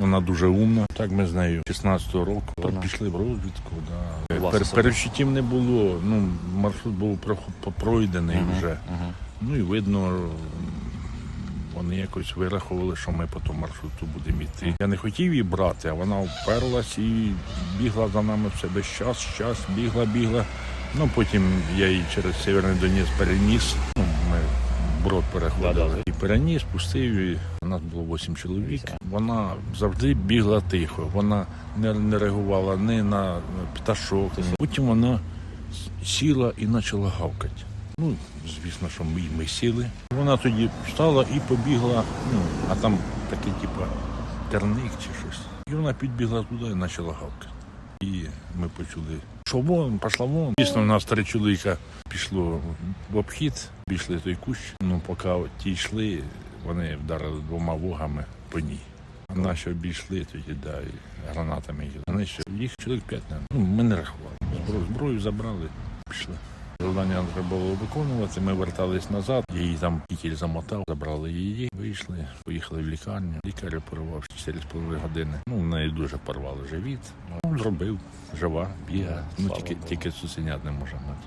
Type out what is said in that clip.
Вона дуже умна. Так ми з нею 16-го року Вона- пішли в розвідку. Да. Пер, перечуттів не було. Ну, маршрут був пройдений вже. Ну і видно, вони якось вирахували, що ми по тому маршруту будемо йти. Я не хотів її брати, а вона вперлась і бігла за нами все без час, час, бігла, бігла. Ну потім я її через Северний Донець переніс. Брод переходили. І переніс, пустив її. У нас було 8 чоловік. Вона завжди бігла тихо. Вона не, не реагувала ні на пташок. Потім вона сіла і почала гавкати. Ну, звісно, що ми, ми сіли. Вона тоді встала і побігла, ну, а там такий, типу, терник чи щось. І вона підбігла туди і почала гавкати. І ми почули, що вон, пішла вон. Дійсно, у нас три чоловіка пішло в обхід, пішли той кущ. Ну, поки ті йшли, вони вдарили двома вогами по ній. А наші обійшли тоді, да, і гранатами їх. Вони ще їх чоловік п'ять, ну, ми не рахували. Зброю, зброю забрали, пішли. Завдання треба було виконувати. Ми вертались назад. Її там кітель замотав, забрали її, вийшли, поїхали в лікарню. Лікар оперував 4,5 години. Ну, в неї дуже порвали живіт. Ну, зробив, жива, бігає. Ну, тільки, тільки цуценят не може мати.